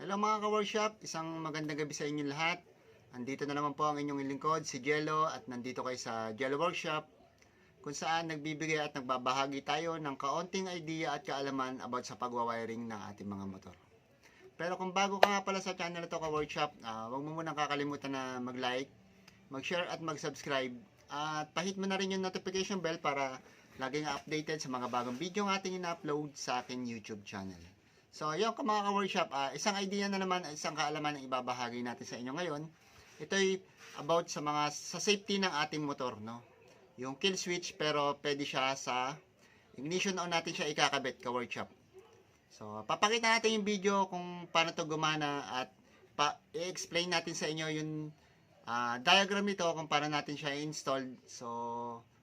Hello mga ka-workshop, isang magandang gabi sa inyo lahat. Andito na naman po ang inyong lingkod, si Jello, at nandito kayo sa Jello Workshop, kung saan nagbibigay at nagbabahagi tayo ng kaunting idea at kaalaman about sa pagwawiring ng ating mga motor. Pero kung bago ka nga pala sa channel na to ka-workshop, ah, huwag mo munang kakalimutan na mag-like, mag-share at mag-subscribe. At pahit mo na rin yung notification bell para laging updated sa mga bagong video ng ating ina-upload sa aking YouTube channel. So, yung mga ka-workshop, ah, isang idea na naman, isang kaalaman ang ibabahagi natin sa inyo ngayon. Ito ay about sa mga sa safety ng ating motor, no? Yung kill switch pero pwede siya sa ignition on natin siya ikakabit ka-workshop. So, papakita natin yung video kung paano to gumana at pa i-explain natin sa inyo yung ah, diagram nito kung paano natin siya installed. So,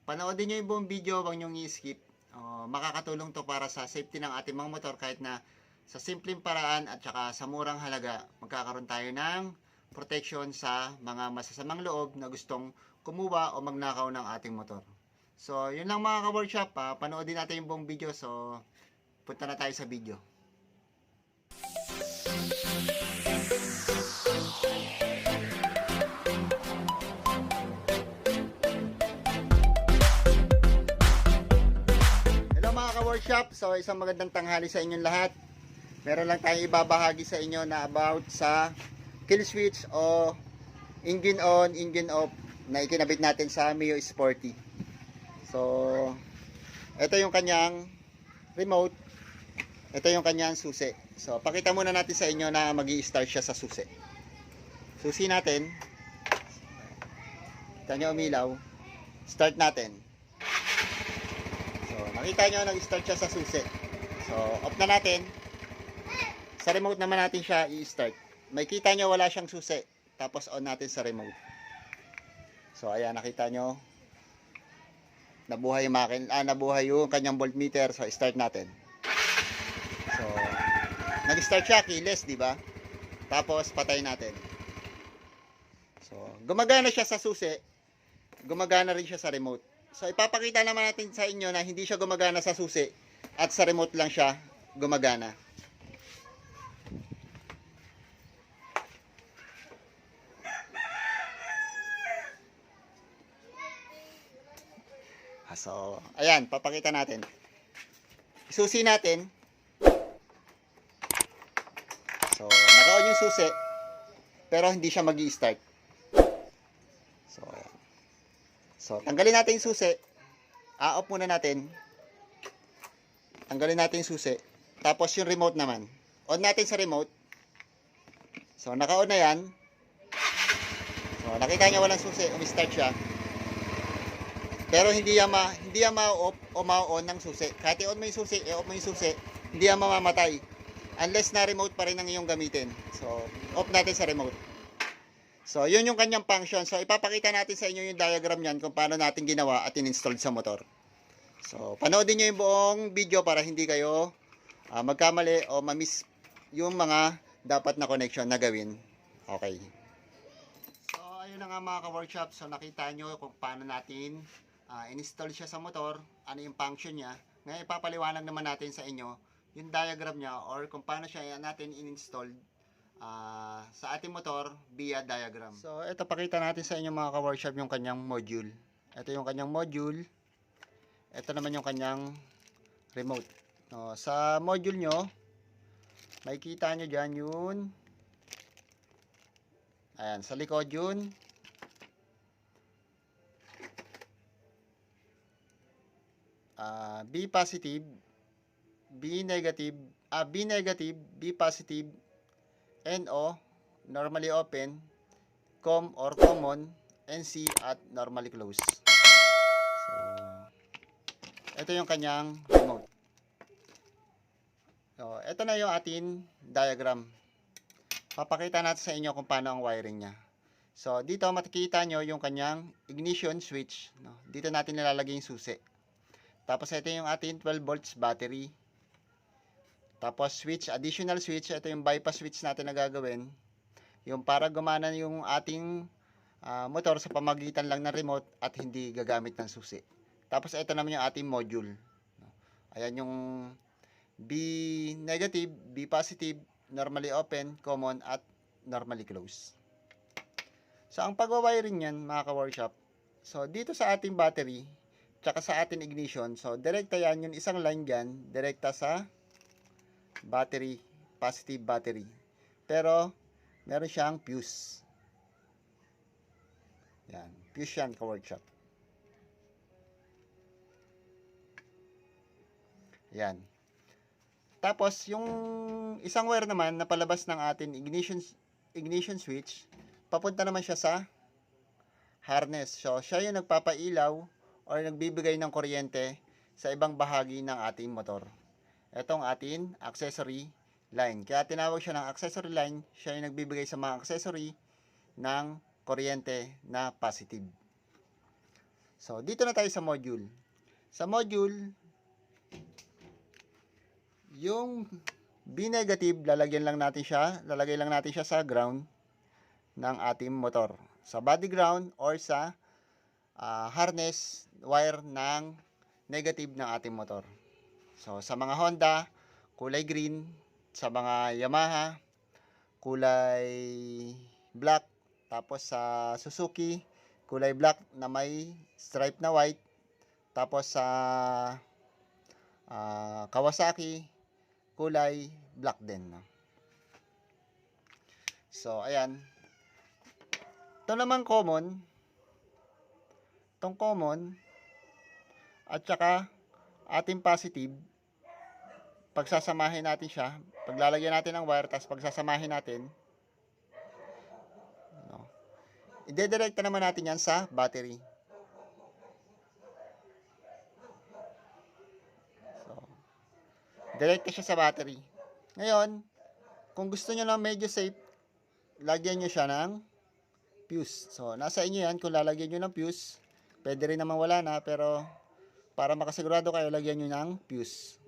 panoodin nyo yung buong video, huwag nyo i-skip. Oh, makakatulong to para sa safety ng ating mga motor kahit na sa simpleng paraan at saka sa murang halaga, magkakaroon tayo ng protection sa mga masasamang loob na gustong kumuha o magnakaw ng ating motor. So, yun lang mga ka-workshop. ah. panoodin natin yung buong video. So, punta na tayo sa video. Hello mga ka-workshop. So, isang magandang tanghali sa inyong lahat. Meron lang tayong ibabahagi sa inyo na about sa kill switch o engine on, engine off na ikinabit natin sa Mio Sporty. So, ito yung kanyang remote. Ito yung kanyang susi. So, pakita muna natin sa inyo na mag start siya sa susi. Susi natin. Kita nyo umilaw. Start natin. So, nakita nyo nag-start siya sa susi. So, off na natin. Sa remote naman natin siya i-start. May kita nyo wala siyang susi. Tapos on natin sa remote. So, ayan, nakita nyo. Nabuhay yung makin, ah, nabuhay yung kanyang voltmeter. So, start natin. So, nag-start siya, keyless, di ba? Tapos, patay natin. So, gumagana siya sa susi. Gumagana rin siya sa remote. So, ipapakita naman natin sa inyo na hindi siya gumagana sa susi at sa remote lang siya gumagana. So, ayan, papakita natin. Susi natin. So, naka-on yung susi, pero hindi siya mag start So, ayan. So, tanggalin natin yung susi. A-off muna natin. Tanggalin natin yung susi. Tapos yung remote naman. On natin sa remote. So, naka-on na yan. So, nakita nyo walang susi. Umi-start siya. Pero hindi yan ma hindi yan ma-off o ma-on ng susi. Kahit i-on mo yung susi, i-off mo yung susi, hindi yan mamamatay. Unless na remote pa rin ang iyong gamitin. So, off natin sa remote. So, yun yung kanyang function. So, ipapakita natin sa inyo yung diagram niyan kung paano natin ginawa at in-install sa motor. So, panoodin nyo yung buong video para hindi kayo ah, magkamali o mamiss yung mga dapat na connection na gawin. Okay. So, ayun na nga mga ka-workshop. So, nakita nyo kung paano natin ah, install siya sa motor, ano yung function niya. Ngayon, ipapaliwanag naman natin sa inyo yung diagram niya or kung paano siya natin in-install ah, sa ating motor via diagram. So, ito pakita natin sa inyo mga ka-workshop yung kanyang module. Ito yung kanyang module. Ito naman yung kanyang remote. No, sa module nyo, makikita nyo dyan yun. Ayan, sa likod yun. Ah, B positive, B negative, ah, B negative, B positive, NO, normally open, COM or common, NC at normally close. So, ito yung kanyang remote. So, ito na yung ating diagram. Papakita natin sa inyo kung paano ang wiring niya. So, dito makikita nyo yung kanyang ignition switch. No? Dito natin nilalagay yung susi. Tapos, ito yung ating 12 volts battery. Tapos, switch, additional switch. Ito yung bypass switch natin na gagawin. Yung para gumana yung ating ah, motor sa pamagitan lang ng remote at hindi gagamit ng susi. Tapos, ito naman yung ating module. Ayan yung B negative, B positive, normally open, common, at normally close. So, ang pag-wiring niyan, mga ka-workshop, so, dito sa ating battery, tsaka sa ating ignition, so, direkta yan, yung isang line dyan, direkta sa battery, positive battery. Pero, meron siyang fuse. Yan, fuse yan, ka-workshop. Yan. Tapos, yung isang wire naman na palabas ng ating ignition, ignition switch, papunta naman siya sa harness. So, siya yung nagpapailaw or nagbibigay ng kuryente sa ibang bahagi ng ating motor. Itong ating accessory line. Kaya tinawag siya ng accessory line, siya yung nagbibigay sa mga accessory ng kuryente na positive. So, dito na tayo sa module. Sa module, yung B negative, lalagyan lang natin siya, lalagay lang natin siya sa ground ng ating motor. Sa body ground or sa ah, harness wire ng negative ng ating motor. So, sa mga Honda, kulay green. Sa mga Yamaha, kulay black. Tapos sa Suzuki, kulay black na may stripe na white. Tapos sa ah, Kawasaki, kulay black din. No? So, ayan. Ito naman common. Itong common. At saka, ating positive. Pagsasamahin natin siya. Paglalagyan natin ng wire, tapos pagsasamahin natin. No. Ide-directa naman natin yan sa battery. So, direkta siya sa battery. Ngayon, kung gusto nyo lang medyo safe, lagyan nyo siya ng fuse. So, nasa inyo yan kung lalagyan nyo ng fuse. Pwede rin naman wala na, pero para makasigurado kayo, lagyan nyo ng fuse.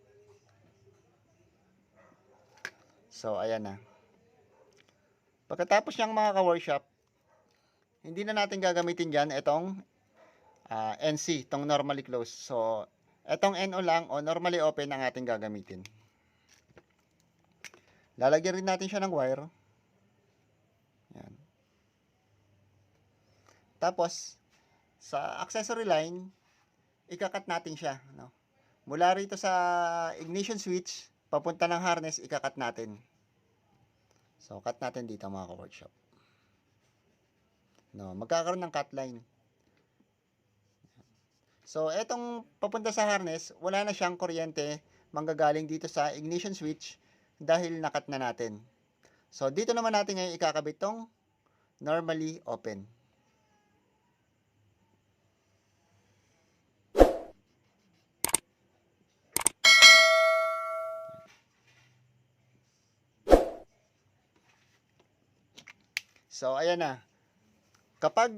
So, ayan na. Pagkatapos niyang mga ka-workshop, hindi na natin gagamitin dyan itong ah, NC, itong normally closed. So, itong NO lang o normally open ang ating gagamitin. Lalagyan rin natin siya ng wire. Yan. Tapos, sa accessory line, ikakat natin siya. No? Mula rito sa ignition switch, papunta ng harness, ikakat natin. So, cut natin dito mga ka-workshop. No, magkakaroon ng cut line. So, etong papunta sa harness, wala na siyang kuryente manggagaling dito sa ignition switch dahil nakat na natin. So, dito naman natin ngayon ikakabit tong normally open. So, ayan na. Kapag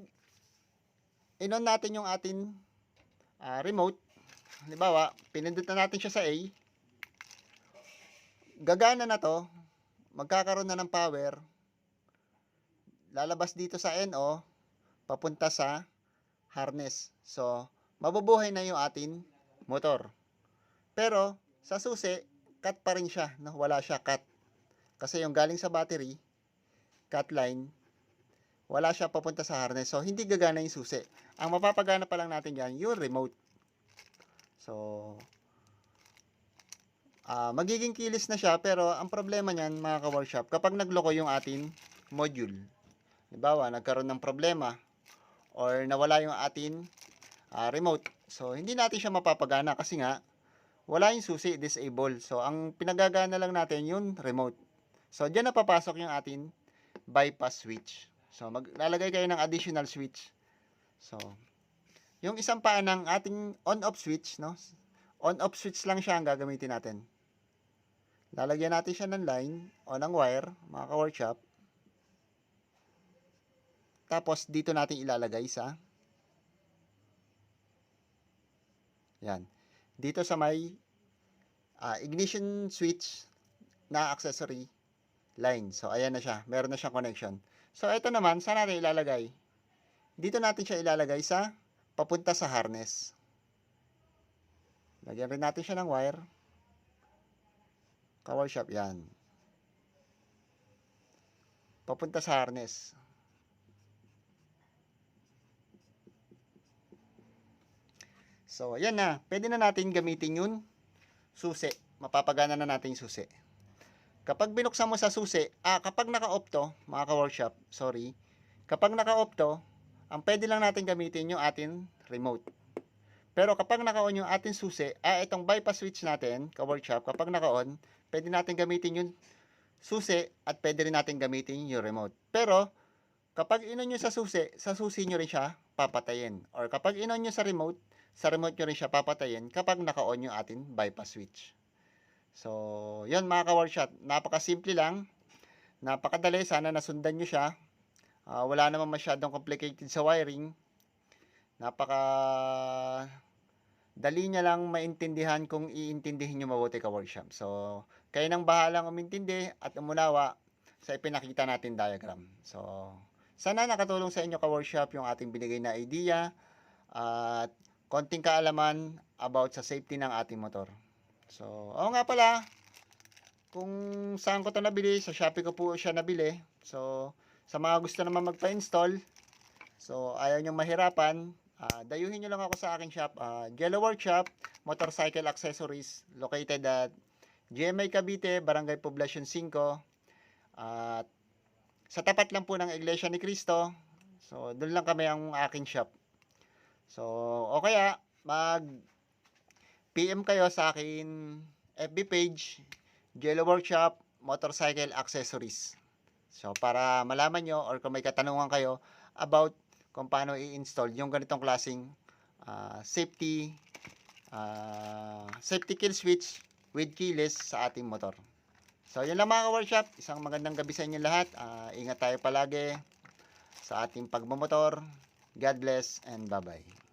inon natin yung atin ah, remote, halimbawa, pinindot na natin siya sa A, gagana na to, magkakaroon na ng power, lalabas dito sa NO, papunta sa harness. So, mabubuhay na yung atin motor. Pero, sa susi, cut pa rin siya. No? Wala siya cut. Kasi yung galing sa battery, cut line, wala siya papunta sa harness. So, hindi gagana yung susi. Ang mapapagana pa lang natin yan, yung remote. So, ah magiging kilis na siya, pero ang problema niyan, mga ka-workshop, kapag nagloko yung atin module, halimbawa, nagkaroon ng problema, or nawala yung atin ah, remote, so, hindi natin siya mapapagana kasi nga, wala yung susi, disable. So, ang pinagagana lang natin yung remote. So, dyan na papasok yung atin bypass switch. So, maglalagay kayo ng additional switch. So, yung isang paa ng ating on-off switch, no? On-off switch lang siya ang gagamitin natin. Lalagyan natin siya ng line o ng wire, mga ka-workshop. Tapos, dito natin ilalagay sa yan. Dito sa may ah, ignition switch na accessory line. So, ayan na siya. Meron na siyang connection. So, ito naman, saan natin ilalagay? Dito natin siya ilalagay sa papunta sa harness. Lagyan rin natin siya ng wire. Cover shop, yan. papunta sa harness. So, ayan na. Pwede na natin gamitin yun. Susi. Mapapagana na natin yung susi. Kapag binuksan mo sa susi, ah, kapag naka-off to, mga ka-workshop, sorry, kapag naka-off to, ang pwede lang natin gamitin yung atin remote. Pero kapag naka-on yung ating susi, ah, itong bypass switch natin, ka-workshop, kapag naka-on, pwede natin gamitin yung susi at pwede rin natin gamitin yung remote. Pero, kapag inon nyo sa susi, sa susi nyo rin siya papatayin. Or kapag inon nyo sa remote, sa remote nyo rin siya papatayin kapag naka-on yung ating bypass switch. So, yun mga ka-workshop, napakasimple lang, napakadali, sana nasundan nyo siya. Ah, wala naman masyadong complicated sa wiring. Napaka dali niya lang maintindihan kung iintindihin nyo mabuti ka-workshop. So, kayo nang bahalang umintindi at umunawa sa ipinakita natin diagram. So, sana nakatulong sa inyo ka-workshop yung ating binigay na idea at konting kaalaman about sa safety ng ating motor. So, oo nga pala, kung saan ko to nabili, sa Shopee ko po siya nabili. So, sa mga gusto naman magpa-install, so ayaw nyo mahirapan, ah, dayuhin nyo lang ako sa aking shop, uh, Jello Workshop, Motorcycle Accessories, located at GMA Cavite, Barangay Poblacion 5. At sa tapat lang po ng Iglesia ni Cristo. So, doon lang kami ang aking shop. So, o kaya, mag PM kayo sa akin FB page, Jello Workshop, Motorcycle Accessories. So, para malaman nyo or kung may katanungan kayo about kung paano i-install yung ganitong klaseng ah, safety ah, safety kill switch with keyless sa ating motor. So, yun lang mga ka-workshop. Isang magandang gabi sa inyo lahat. Ah, ingat tayo palagi sa ating pagmamotor. God bless and bye-bye.